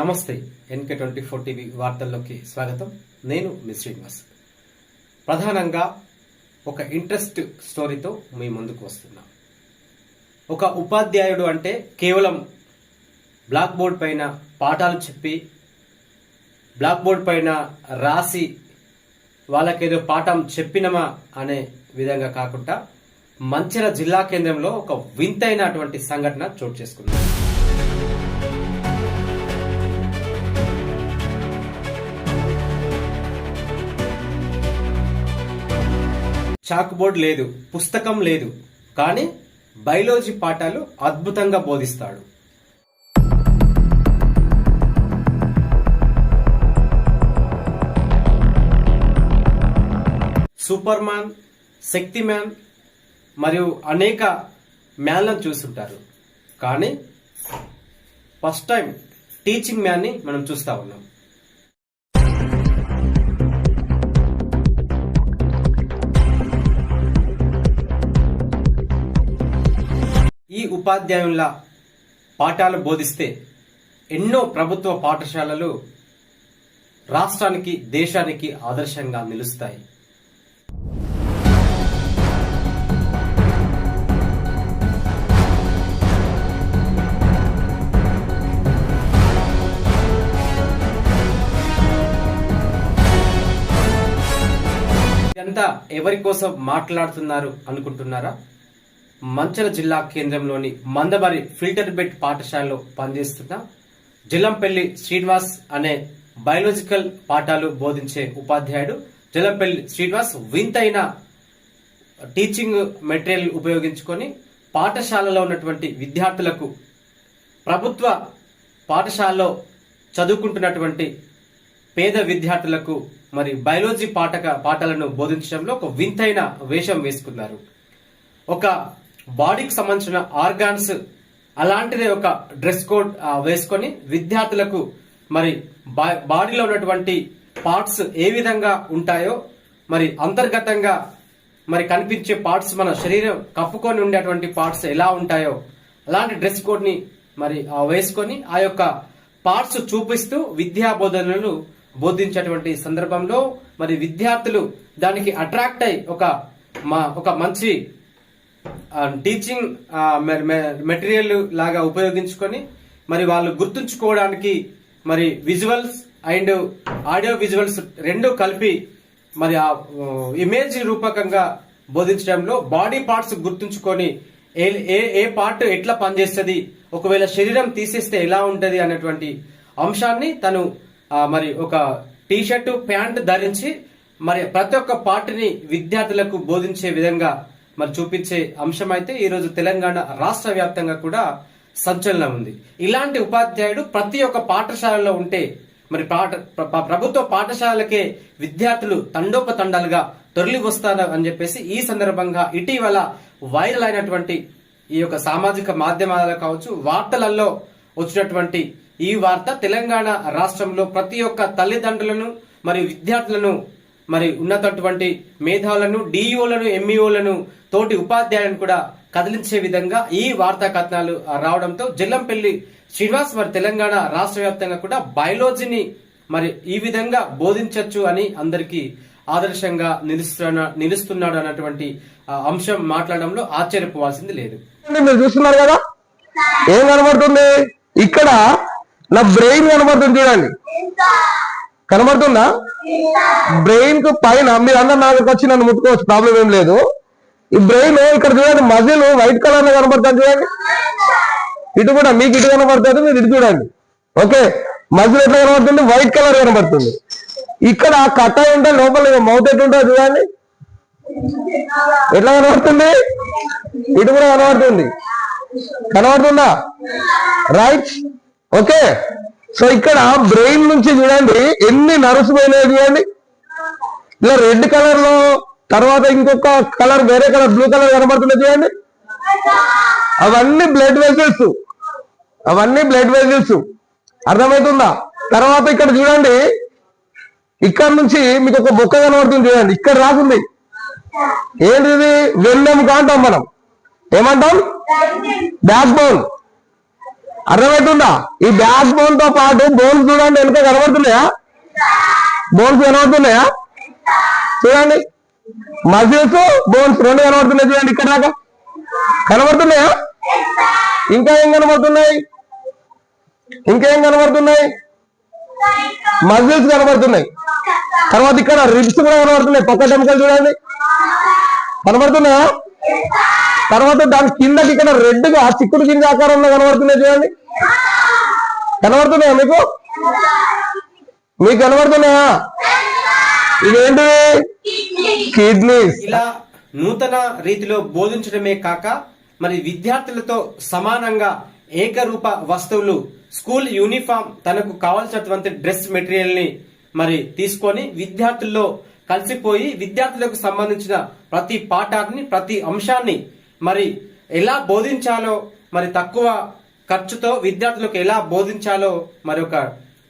నమస్తే NK twenty four TV వార్తల్లోకి స్వాగతం. నేను మీ శ్రీనివాస్. ప్రధానంగా ఒక ఇంట్రెస్ట్ స్టోరీతో మీ ముందుకు వస్తున్నా. ఒక ఉపాధ్యాయుడు అంటే కేవలం బ్లాక్ బోర్డ్ పైన పాఠాలు చెప్పి బ్లాక్ బోర్డ్ పైన రాసి వాళ్ళకేదో పాఠం చెప్పినమా అనే విధంగా కాకుండా మంచిర జిల్లా కేంద్రంలో ఒక వింతైనటువంటి సంఘటన చోటు చేసుకున్నాను చాక్ బోర్డ్ లేదు పుస్తకం లేదు కానీ బయాలజీ పాఠాలు అద్భుతంగా బోధిస్తాడు. సూపర్ మ్యాన్ శక్తి మ్యాన్ మరియు అనేక మ్యాన్లను చూస్తుంటారు కానీ ఫస్ట్ టైం టీచింగ్ మ్యాన్ని మనం చూస్తూ ఉన్నాం. ఉపాధ్యాయుల పాఠాలు బోధిస్తే ఎన్నో ప్రభుత్వ పాఠశాలలు రాష్ట్రానికి దేశానికి ఆదర్శంగా నిలుస్తాయి. ఇదంతా ఎవరి కోసం మాట్లాడుతున్నారు అనుకుంటున్నారా? మంచల జిల్లా కేంద్రంలోని మందబరి ఫిల్టర్ బెడ్ పాఠశాలలో పనిచేస్తున్న జిల్లంపల్లి శ్రీనివాస్ అనే బయాలజికల్ పాఠాలు బోధించే ఉపాధ్యాయుడు. జిల్లంపల్లి శ్రీనివాస్ వింతైన టీచింగ్ మెటీరియల్ ఉపయోగించుకొని పాఠశాలలో ఉన్నటువంటి విద్యార్థులకు ప్రభుత్వ పాఠశాలలో చదువుకుంటున్నటువంటి పేద విద్యార్థులకు మరి బయాలజీ పాఠక పాఠాలను బోధించడంలో ఒక వింతైన వేషం వేసుకున్నారు. ఒక బాడీకి సంబంధించిన ఆర్గాన్స్ అలాంటిదే ఒక డ్రెస్ కోడ్ వేసుకొని విద్యార్థులకు మరి బా- బాడీలో ఉన్నటువంటి పార్ట్స్ ఏ విధంగా ఉంటాయో మరి అంతర్గతంగా మరి కనిపించే పార్ట్స్ మన శరీరం కప్పుకొని ఉండేటువంటి పార్ట్స్ ఎలా ఉంటాయో అలాంటి డ్రెస్ కోడ్ని మరి ఆ, వేసుకొని ఆ యొక్క పార్ట్స్ చూపిస్తూ విద్యా బోధనలు బోధించేటువంటి సందర్భంలో మరి విద్యార్థులు దానికి అట్రాక్ట్ అయి ఒక మా ఒక మంచి టీచింగ్ మెటీరియల్ లాగా ఉపయోగించుకొని మరి వాళ్ళు గుర్తుంచుకోవడానికి మరి విజువల్స్ అండ్ ఆడియో విజువల్స్ రెండు కలిపి మరి ఆ ఇమేజ్ రూపకంగా బోధించడంలో బాడీ పార్ట్స్ గుర్తుంచుకొని ఏ ఏ ఏ పార్ట్ ఎట్లా పనిచేస్తుంది ఒకవేళ శరీరం తీసేస్తే ఎలా ఉంటుంది అనేటువంటి అంశాన్ని తను మరి ఒక టీషర్టు ప్యాంట్ ధరించి మరి ప్రతి ఒక్క పార్ట్ని విద్యార్థులకు బోధించే విధంగా మరి చూపించే అంశం అయితే ఈ రోజు తెలంగాణ రాష్ట్ర వ్యాప్తంగా కూడా సంచలనం ఉంది. ఇలాంటి ఉపాధ్యాయుడు ప్రతి ఒక్క పాఠశాలలో ఉంటే మరి పాఠ ప్రభుత్వ పాఠశాలకే విద్యార్థులు తండోపతండాలుగా తొరలి వస్తారు అని చెప్పేసి ఈ సందర్భంగా ఇటీవల వైరల్ అయినటువంటి ఈ యొక్క సామాజిక మాధ్యమాలలో కావచ్చు వార్తలలో వచ్చినటువంటి ఈ వార్త తెలంగాణ రాష్ట్రంలో ప్రతి ఒక్క తల్లిదండ్రులను మరియు విద్యార్థులను మరి ఉన్నటువంటి మేధావులను డిఈఓలను ఎంఈఓలను తోటి ఉపాధ్యాయులను కూడా కదిలించే విధంగా ఈ వార్తా కథనాలు రావడంతో జిల్లంపల్లి శ్రీనివాస్ మరి తెలంగాణ రాష్ట్ర వ్యాప్తంగా కూడా బయాలజీని మరి ఈ విధంగా బోధించవచ్చు అని అందరికీ ఆదర్శంగా నిలుస్తున్న నిలుస్తున్నాడు అన్నటువంటి అంశం మాట్లాడడంలో ఆశ్చర్యపోవాల్సింది లేదు. మీరు చూస్తున్నారు కదా? ఏం కనబడుతుంది? ఇక్కడ నా బ్రెయిన్ కనబడుతుంది చూడండి. కనబడుతుందా? బ్రెయిన్కు పైన మీరు అందరు నా దగ్గరకు వచ్చి నన్ను ముట్టుకోవచ్చు ప్రాబ్లం ఏం లేదు. ఈ బ్రెయిన్ ఇక్కడ చూడండి మజిల్ వైట్ కలర్లో కనబడుతుంది చూడండి. ఇటు కూడా మీకు ఇటు కనబడుతుంది మీరు ఇటు చూడండి. ఓకే? మజిల్ ఎట్లా కనబడుతుంది? వైట్ కలర్ కనబడుతుంది. ఇక్కడ కట్ట ఉంటే లోపల మౌత్ ఎట్లా ఉంటుంది చూడండి. ఎట్లా కనబడుతుంది? ఇటు కూడా కనబడుతుంది. కనబడుతుందా? రైట్? ఓకే? సో ఇక్కడ బ్రెయిన్ నుంచి చూడండి ఎన్ని నర్వ్స్ పోయినాయి చూడండి. ఇలా రెడ్ కలర్లో తర్వాత ఇంకొక కలర్ వేరే కలర్ బ్లూ కలర్ కనబడుతుంది చూడండి. అవన్నీ బ్లడ్ వెజల్స్ అవన్నీ బ్లడ్ వెజల్స్ అర్థమవుతుందా? తర్వాత ఇక్కడ చూడండి. ఇక్కడ నుంచి మీకు ఒక బొక్క కనబడుతుంది చూడండి. ఇక్కడ రాసింది. ఏంటిది? వెన్నెముక అంటాం మనం. ఏమంటాం? బ్యాక్ బోన్ అర్థమవుతుందా? ఈ బ్యాక్ బోన్తో పాటు బోన్స్ చూడండి వెనుక కనబడుతున్నాయా? బోన్స్ కనబడుతున్నాయా? చూడండి. మజిల్స్ బోన్స్ రెండు కనబడుతున్నాయి చూడండి ఇక్కడ దాకా. కనబడుతున్నాయా? ఇంకా ఏం కనబడుతున్నాయి? ఇంకేం కనబడుతున్నాయి? మజిల్స్ కనబడుతున్నాయి. తర్వాత ఇక్కడ రిబ్స్ కూడా కనబడుతున్నాయి. పక్క టెంకలు చూడండి. కనబడుతున్నాయా? తర్వాత దాని కిందకి ఇక్కడ రెడ్గా చిక్కుడు గింజ ఆకారంలో కనబడుతున్నాయి చూడండి. కనబడుతున్నాయా మీకు? మీకు కనబడుతున్నాయా? ఇదేంటి కిడ్నీస్. ఇలా నూతన రీతిలో బోధించడమే కాక మరి విద్యార్థులతో సమానంగా ఏకరూప వస్తువులు స్కూల్ యూనిఫామ్ తనకు కావాల్సినటువంటి డ్రెస్ మెటీరియల్ని మరి తీసుకొని విద్యార్థుల్లో కలిసిపోయి విద్యార్థులకు సంబంధించిన ప్రతి పాఠాన్ని ప్రతి అంశాన్ని మరి ఎలా బోధించాలో మరి తక్కువ ఖర్చుతో విద్యార్థులకు ఎలా బోధించాలో మరి ఒక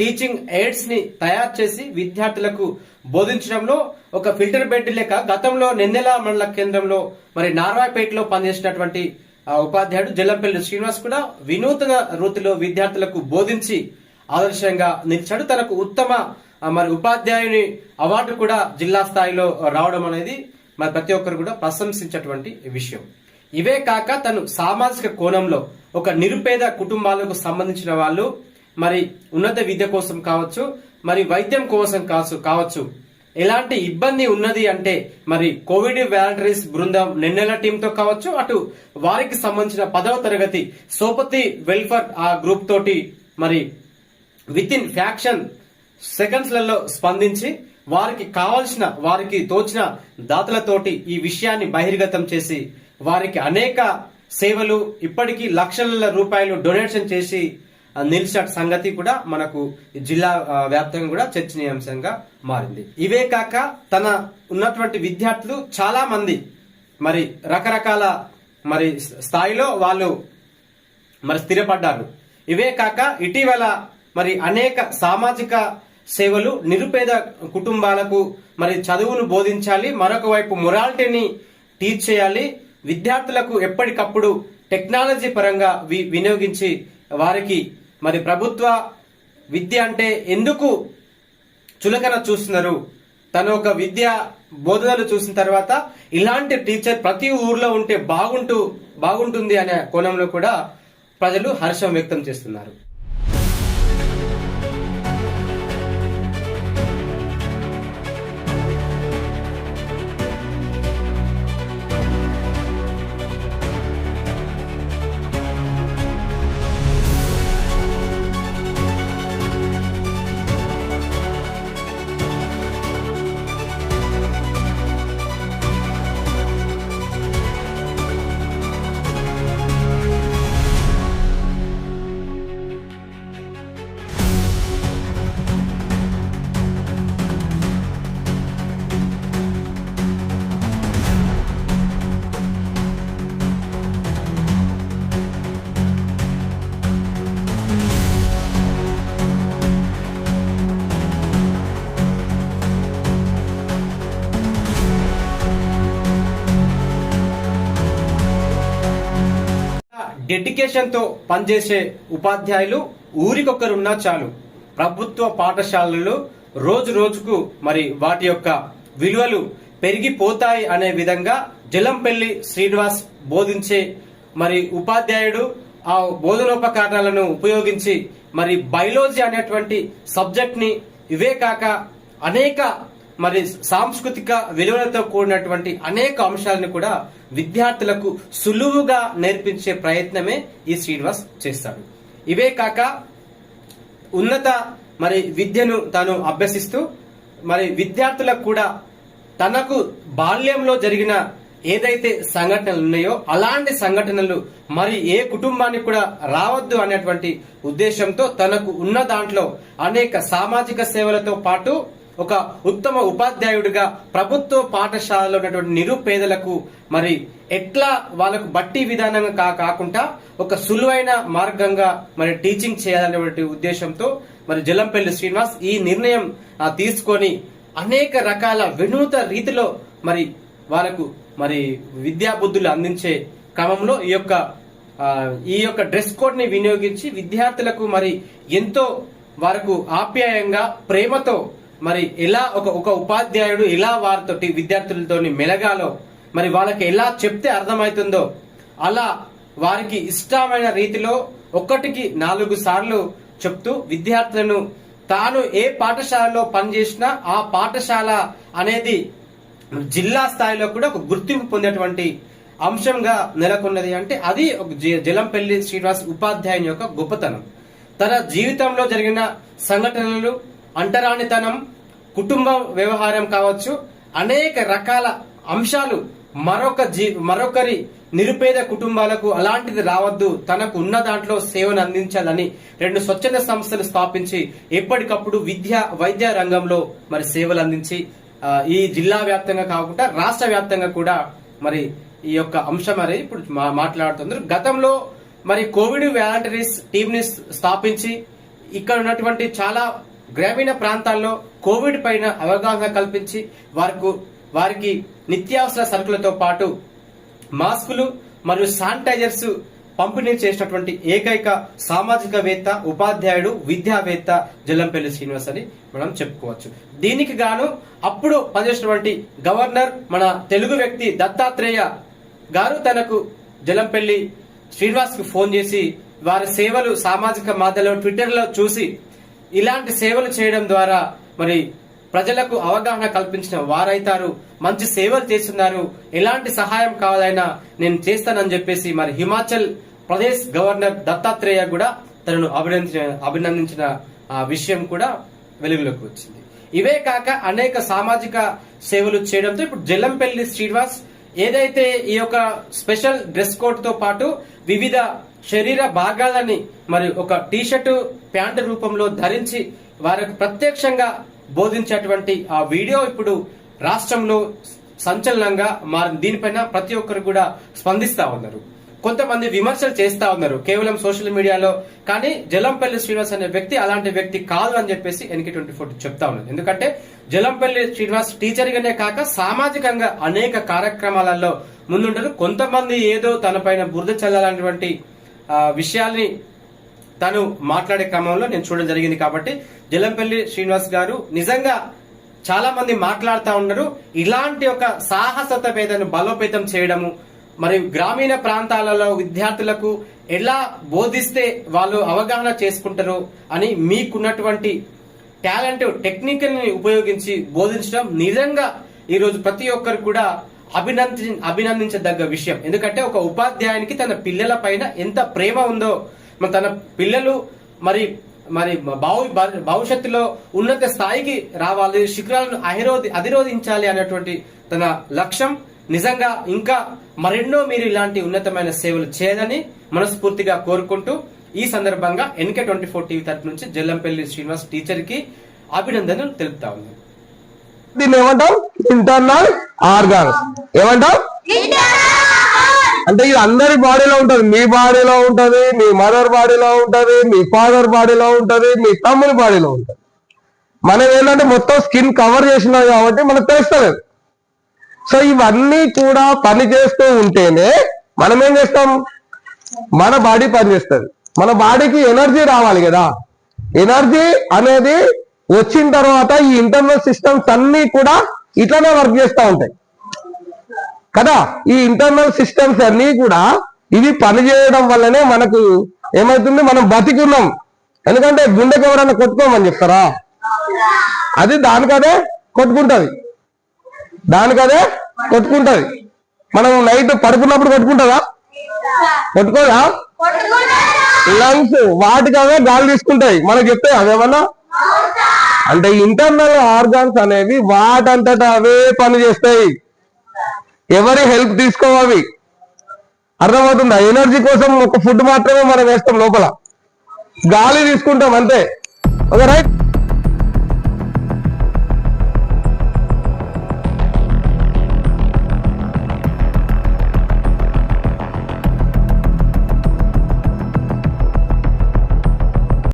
టీచింగ్ ఎయిడ్స్ని తయారు చేసి విద్యార్థులకు బోధించడంలో ఒక ఫిల్టర్ బెడ్ లేక గతంలో నిన్నెల మండల కేంద్రంలో మరి నారాయపేటలో పనిచేసినటువంటి ఉపాధ్యాయుడు జల్లంపల్లి శ్రీనివాస్ కూడా వినూతన రీతిలో విద్యార్థులకు బోధించి ఆదర్శంగా నిలిచాడు. తనకు ఉత్తమ మరి ఉపాధ్యాయుని అవార్డు కూడా జిల్లా స్థాయిలో రావడం అనేది మరి ప్రతి ఒక్కరు కూడా ప్రశంసించేటువంటి విషయం. ఇవే కాక తను సామాజిక కోణంలో ఒక నిరుపేద కుటుంబాలకు సంబంధించిన వాళ్ళు మరి ఉన్నత విద్య కోసం కావచ్చు మరి వైద్యం కోసం కావచ్చు కావచ్చు. ఎలాంటి ఇబ్బంది ఉన్నది అంటే మరి కోవిడ్ వాలంటీర్స్ బృందం నిన్నెల టీంతో కావచ్చు అటు వారికి సంబంధించిన పదవ తరగతి సోపతి వెల్ఫేర్ ఆ గ్రూప్ తోటి మరి విత్ ఇన్ ఫ్యాక్షన్ సెకండ్స్లలో స్పందించి వారికి కావాల్సిన వారికి తోచిన దాతలతోటి ఈ విషయాన్ని బహిర్గతం చేసి వారికి అనేక సేవలు ఇప్పటికీ లక్షల రూపాయలు డొనేషన్ చేసి నిలిచిన సంగతి కూడా మనకు జిల్లా వ్యాప్తంగా కూడా చర్చనీయాంశంగా మారింది. ఇవే కాక తన ఉన్నటువంటి విద్యార్థులు చాలా మంది మరి రకరకాల మరి స్థాయిలో వాళ్ళు మరి స్థిరపడ్డారు. ఇవే కాక ఇటీవల మరి అనేక సామాజిక సేవలు నిరుపేద కుటుంబాలకు మరి చదువును బోధించాలి. మరొక వైపు మొరాలిటీని టీచ్ చేయాలి. విద్యార్థులకు ఎప్పటికప్పుడు టెక్నాలజీ పరంగా వి- వినియోగించి వారికి మరి ప్రభుత్వ విద్య అంటే ఎందుకు చులకన చూస్తున్నారు? తన ఒక విద్య బోధనలు చూసిన తర్వాత ఇలాంటి టీచర్ ప్రతి ఊర్లో ఉంటే బాగుంటూ బాగుంటుంది అనే కోణంలో కూడా ప్రజలు హర్షం వ్యక్తం చేస్తున్నారు. డెడికేషన్తో పనిచేసే ఉపాధ్యాయులు ఊరికొకరున్నా చాలు. ప్రభుత్వ పాఠశాలలు రోజు రోజుకు మరి వాటి యొక్క విలువలు పెరిగిపోతాయి అనే విధంగా జలంపల్లి శ్రీనివాస్ బోధించే మరి ఉపాధ్యాయుడు ఆ బోధనోపకరణాలను ఉపయోగించి మరి బయాలజీ అనేటువంటి సబ్జెక్ట్ని ఇవే కాక అనేక మరి సాంస్కృతిక విలువలతో కూడినటువంటి అనేక అంశాలను కూడా విద్యార్థులకు సులువుగా నేర్పించే ప్రయత్నమే ఈ శ్రీనివాస్ చేస్తాడు. ఇవే కాక ఉన్నత మరి విద్యను తాను అభ్యసిస్తూ మరి విద్యార్థులకు కూడా తనకు బాల్యంలో జరిగిన ఏదైతే సంఘటనలు ఉన్నాయో అలాంటి సంఘటనలు మరి ఏ కుటుంబానికి కూడా రావద్దు అనేటువంటి ఉద్దేశంతో తనకు ఉన్న దాంట్లో అనేక సామాజిక సేవలతో పాటు ఒక ఉత్తమ ఉపాధ్యాయుడిగా ప్రభుత్వ పాఠశాలలో ఉన్నటువంటి నిరుపేదలకు మరి ఎట్లా వాళ్ళకు బట్టి విధానంగా కా కాకుండా ఒక సులువైన మార్గంగా మరి టీచింగ్ చేయాలనేటువంటి ఉద్దేశంతో మరి జలంపల్లి శ్రీనివాస్ ఈ నిర్ణయం తీసుకొని అనేక రకాల వినూత రీతిలో మరి వాళ్ళకు మరి విద్యాబుద్ధులు అందించే క్రమంలో ఈ యొక్క ఈ యొక్క డ్రెస్ కోడ్ని వినియోగించి విద్యార్థులకు మరి ఎంతో వారికి ఆప్యాయంగా ప్రేమతో మరి ఎలా ఒక ఒక ఉపాధ్యాయుడు ఎలా వారితోటి విద్యార్థులతోని మెలగాలో మరి వాళ్ళకి ఎలా చెప్తే అర్థమవుతుందో అలా వారికి ఇష్టమైన రీతిలో ఒకటికి నాలుగు సార్లు చెప్తూ విద్యార్థులను తాను ఏ పాఠశాలలో పనిచేసినా ఆ పాఠశాల అనేది జిల్లా స్థాయిలో కూడా ఒక గుర్తింపు పొందేటువంటి అంశంగా నెలకొన్నది. అంటే అది ఒక జలంపల్లి శ్రీనివాస్ ఉపాధ్యాయుని యొక్క గొప్పతనం. తన జీవితంలో జరిగిన సంఘటనలు అంటరానితనం కుటుంబ వ్యవహారం కావచ్చు అనేక రకాల అంశాలు మరొక జీ మరొకరి నిరుపేద కుటుంబాలకు అలాంటిది రావద్దు తనకు ఉన్న దాంట్లో సేవను అందించాలని రెండు స్వచ్ఛంద సంస్థలు స్థాపించి ఎప్పటికప్పుడు విద్య వైద్య రంగంలో మరి సేవలు అందించి ఈ జిల్లా వ్యాప్తంగా కాకుండా రాష్ట్ర వ్యాప్తంగా కూడా మరి ఈ యొక్క అంశం అనేది ఇప్పుడు మా- మాట్లాడుతున్నారు. గతంలో మరి కోవిడ్ వాలంటీర్స్ టీమ్ని స్థాపించి ఇక్కడ ఉన్నటువంటి చాలా గ్రామీణ ప్రాంతాల్లో కోవిడ్ పైన అవగాహన కల్పించి వారికి వారికి నిత్యావసర సరుకులతో పాటు మాస్కులు మరియు శానిటైజర్స్ పంపిణీ చేసినటువంటి ఏకైక సామాజికవేత్త ఉపాధ్యాయుడు విద్యావేత్త జల్లంపల్లి శ్రీనివాస్ అని మనం చెప్పుకోవచ్చు. దీనికి గాను అప్పుడు పనిచేసినటువంటి గవర్నర్ మన తెలుగు వ్యక్తి దత్తాత్రేయ గారు తనకు జలంపల్లి శ్రీనివాస్కు ఫోన్ చేసి వారి సేవలు సామాజిక మాధ్యమంలో ట్విట్టర్లో చూసి ఇలాంటి సేవలు చేయడం ద్వారా మరి ప్రజలకు అవగాహన కల్పించిన వారైతారు. మంచి సేవలు చేస్తున్నారు. ఎలాంటి సహాయం కావాలైనా నేను చేస్తానని చెప్పేసి మరి హిమాచల్ ప్రదేశ్ గవర్నర్ దత్తాత్రేయ కూడా తనను అభినందించిన అభినందించిన ఆ విషయం కూడా వెలుగులోకి వచ్చింది. ఇవే కాక అనేక సామాజిక సేవలు చేయడంతో ఇప్పుడు జల్లంపల్లి శ్రీనివాస్ ఏదైతే ఈ యొక్క స్పెషల్ డ్రెస్ కోడ్తో పాటు వివిధ శరీర భాగాలని మరి ఒక టీ షర్టు ప్యాంటు రూపంలో ధరించి వారికి ప్రత్యక్షంగా బోధించేటువంటి ఆ వీడియో ఇప్పుడు రాష్ట్రంలో సంచలనంగా మారింది దీనిపైన ప్రతి ఒక్కరు కూడా స్పందిస్తా ఉన్నారు. కొంతమంది విమర్శలు చేస్తా ఉన్నారు కేవలం సోషల్ మీడియాలో. కానీ జలంపల్లి శ్రీనివాస్ అనే వ్యక్తి అలాంటి వ్యక్తి కాదు అని చెప్పేసి ఎన్కే ట్వంటీ ఫోర్ చెప్తా ఉన్నది ఎందుకంటే జలంపల్లి శ్రీనివాస్ టీచర్ గానే కాక సామాజికంగా అనేక కార్యక్రమాలలో ముందుంటారు. కొంతమంది ఏదో తనపైన బురద చల్లాలన్నటువంటి విషయాల్ని తను మాట్లాడే క్రమంలో నేను చూడడం జరిగింది కాబట్టి జలంపల్లి శ్రీనివాస్ గారు నిజంగా చాలా మంది మాట్లాడుతూ ఉన్నారు. ఇలాంటి ఒక సాహసత పేదను బలోపేతం చేయడము మరియు గ్రామీణ ప్రాంతాలలో విద్యార్థులకు ఎలా బోధిస్తే వాళ్ళు అవగాహన చేసుకుంటారు అని మీకున్నటువంటి టాలెంట్ టెక్నికల్ని ఉపయోగించి బోధించడం నిజంగా ఈరోజు ప్రతి ఒక్కరు కూడా అభినంది అభినందించదగ్గ విషయం. ఎందుకంటే ఒక ఉపాధ్యాయునికి తన పిల్లల పైన ఎంత ప్రేమ ఉందో తన పిల్లలు మరి మరి భవి భవిష్యత్తులో ఉన్నత స్థాయికి రావాలి శిఖరాలను అహిరోధి అధిరోధించాలి అనేటువంటి తన లక్ష్యం. నిజంగా ఇంకా మరెన్నో మీరు ఇలాంటి ఉన్నతమైన సేవలు చేయదని మనస్ఫూర్తిగా కోరుకుంటూ ఈ సందర్భంగా ఎన్కే ట్వంటీ ఫోర్ టీవీ తరపు నుంచి జల్లంపల్లి శ్రీనివాస్ టీచర్కి అభినందనలు తెలుపుతా ఉన్నాను. దీన్ని ఏమంటాం ఇంటర్నల్ ఆర్గాన్స్. ఏమంటావు? అంటే ఇది అందరి బాడీలో ఉంటది. మీ బాడీలో ఉంటది మీ మదర్ బాడీలో ఉంటది మీ ఫాదర్ బాడీలో ఉంటది మీ తమ్ముని బాడీలో ఉంటది. మనం ఏంటంటే మొత్తం స్కిన్ కవర్ చేసినాం కాబట్టి మనకు తెలుస్తలేదు. సో ఇవన్నీ కూడా పని చేస్తూ ఉంటేనే మనం ఏం చేస్తాం? మన బాడీ పనిచేస్తుంది మన బాడీకి ఎనర్జీ రావాలి కదా. ఎనర్జీ అనేది వచ్చిన తర్వాత ఈ ఇంటర్నల్ సిస్టమ్స్ అన్ని కూడా ఇట్లానే వర్క్ చేస్తూ ఉంటాయి. కదా? ఈ ఇంటర్నల్ సిస్టమ్స్ అన్ని కూడా ఇవి పనిచేయడం వల్లనే మనకు ఏమవుతుంది మనం బతికున్నాం. ఎందుకంటే గుండెకి ఎవరన్నా కొట్టుకోమని చెప్తారా? అది దానికదే కొట్టుకుంటది. దానికదే కొట్టుకుంటది. మనం నైట్ పడుకున్నప్పుడు కొట్టుకుంటుందా? కొట్టుకోదా? లంగ్స్ వాటికి అవే గాలి తీసుకుంటాయి. మనకు చెప్తే అవేమన్నా? అంటే ఇంటర్నల్ ఆర్గాన్స్ అనేవి వాటంతట అవే పని చేస్తాయి. ఎవరి హెల్ప్ తీసుకోవాలి? అర్థమవుతుందా? ఎనర్జీ కోసం ఒక ఫుడ్ మాత్రమే మనం వేస్తాం లోపల. గాలి తీసుకుంటాం అంతే. Okay right